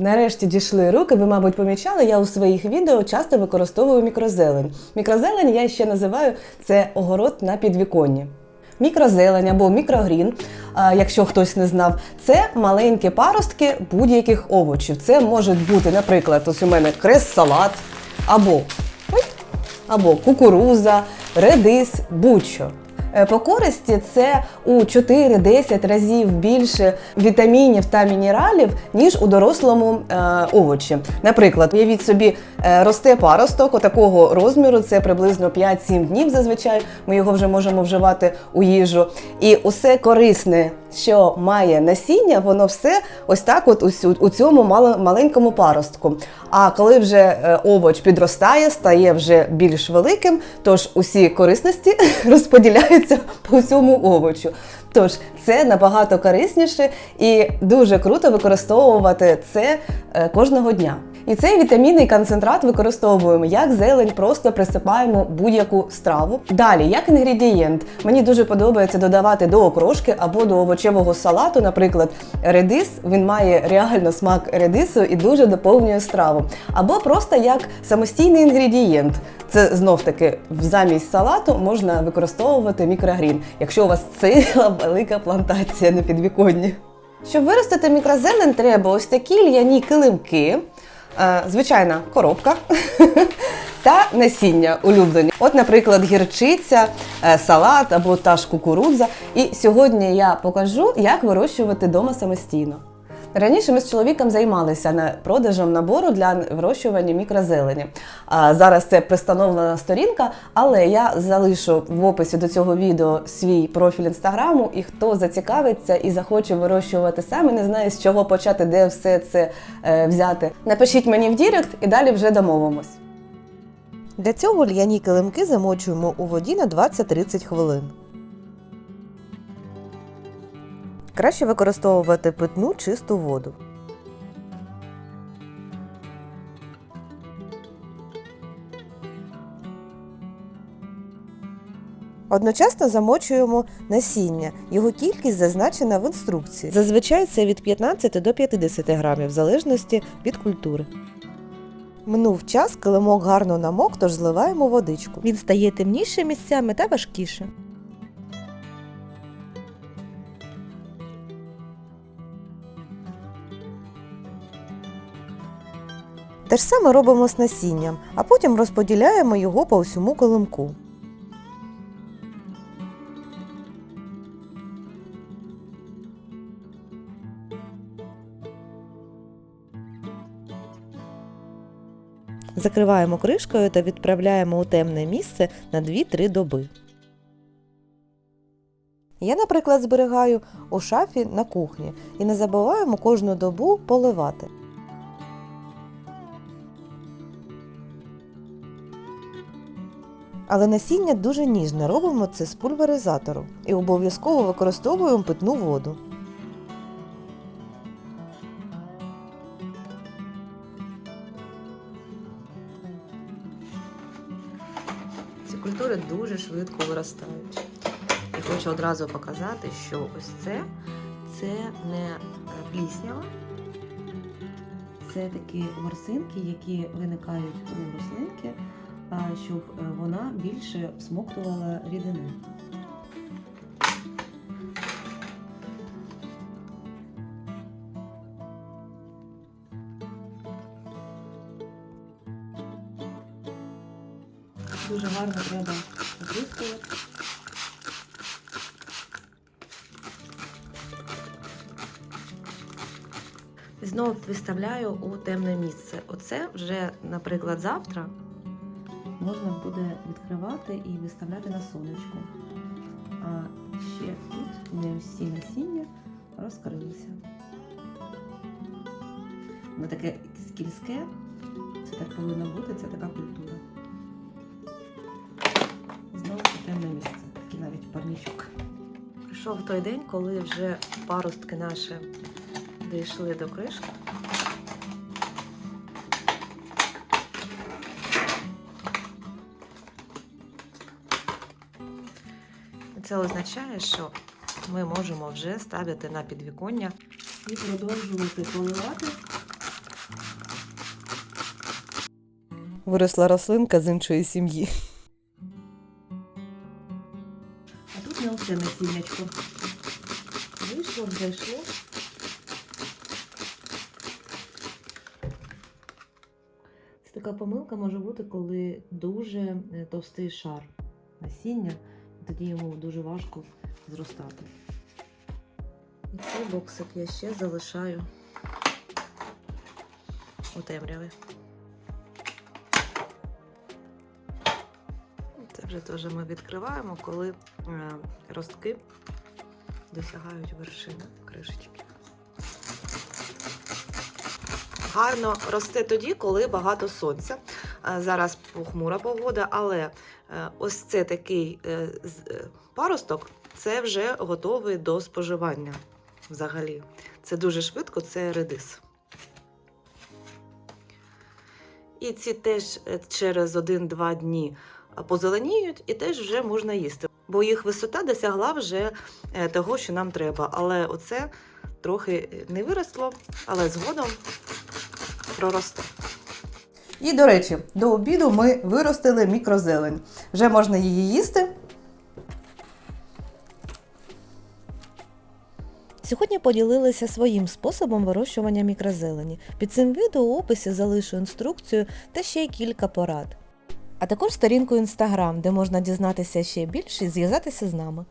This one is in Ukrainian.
Нарешті дійшли руки. Ви, мабуть, помічали, я у своїх відео часто використовую мікрозелень. Мікрозелень я ще називаю це огород на підвіконні. Мікрозелень або мікрогрін, якщо хтось не знав, це маленькі паростки будь-яких овочів. Це може бути, наприклад, ось у мене крес-салат або, або кукуруза, редис, будь-що. Е, По користі це у 4-10 разів більше вітамінів та мінералів, ніж у дорослому е, овочі. Наприклад, уявіть собі, е, росте паросток отакого розміру, це приблизно 5-7 днів зазвичай. Ми його вже можемо вживати у їжу. І усе корисне, що має насіння, воно все ось так, от у, цьому маленькому паростку. А коли вже е, овоч підростає, стає вже більш великим, тож усі корисності розподіляються по всьому овочу. Тож це набагато корисніше і дуже круто використовувати це е, кожного дня. І цей вітамінний концентрат використовуємо як зелень, просто присипаємо будь-яку страву. Далі, як інгредієнт, мені дуже подобається додавати до окрошки або до овочевого салату, наприклад, редис. Він має реально смак редису і дуже доповнює страву. Або просто як самостійний інгредієнт. Це знов таки замість салату можна використовувати мікрогрін, якщо у вас ціла велика плантація на підвіконні. Щоб виростити мікрозелень, треба ось такі льняні килимки, звичайна коробка та насіння улюблені. От, наприклад, гірчиця, е, салат або та ж кукурудза. І сьогодні я покажу, як вирощувати вдома самостійно. Раніше ми з чоловіком займалися на продажем набору для вирощування мікрозелені. А зараз це пристановлена сторінка, але я залишу в описі до цього відео свій профіль інстаграму. І хто зацікавиться і захоче вирощувати сам, і не знає з чого почати, де все це е, взяти. Напишіть мені в Дірект і далі вже домовимось. Для цього льняні килимки замочуємо у воді на 20-30 хвилин. Краще використовувати питну чисту воду. Одночасно замочуємо насіння. Його кількість зазначена в інструкції. Зазвичай це від 15 до 50 грамів, в залежності від культури. Минув час, килимок гарно намок, тож зливаємо водичку. Він стає темніше місцями та важкіше. Те ж саме робимо з насінням, а потім розподіляємо його по всьому килимку. Закриваємо кришкою та відправляємо у темне місце на 2-3 доби. Я, наприклад, зберігаю у шафі на кухні і не забуваємо кожну добу поливати. Але насіння дуже ніжне, робимо це з пульверизатору і обов'язково використовуємо питну воду. Ці культури дуже швидко виростають. І хочу одразу показати, що ось це це не е, пліснява. Це такі ворсинки, які виникають у рослинки, щоб е, вона більше всмоктувала рідини. Дуже гарно треба оприскувати. Знову виставляю у темне місце. Оце вже, наприклад, завтра можна буде відкривати і виставляти на сонечко. А ще тут не всі насіння розкрилися. Воно таке скільське, це так повинно бути, це така культура. Знову темне місце, такий навіть парнічок. Прийшов той день, коли вже паростки наші дійшли до кришки. Це означає, що ми можемо вже ставити на підвіконня і продовжувати поливати Виросла рослинка з іншої сім'ї. А тут не оце насіннячко. Вийшло, зайшло. Це така помилка може бути, коли дуже е, товстий шар насіння, тоді йому дуже важко зростати. І цей боксик я ще залишаю у темряві. Це вже теж ми відкриваємо, коли е, ростки досягають вершини кришечки. Гарно росте тоді, коли багато сонця. Е, Зараз похмура погода, але е, ось це такий е, паросток, це вже готовий до споживання взагалі. Це дуже швидко, це редис. І ці теж через 1-2 дні позеленіють і теж вже можна їсти. Бо їх висота досягла вже того, що нам треба. Але оце трохи не виросло, але згодом проросте. І до речі, до обіду ми виростили мікрозелень. Вже можна її їсти. Сьогодні поділилися своїм способом вирощування мікрозелені. Під цим відео у описі залишу інструкцію та ще й кілька порад. А також сторінку Instagram, де можна дізнатися ще більше і зв'язатися з нами.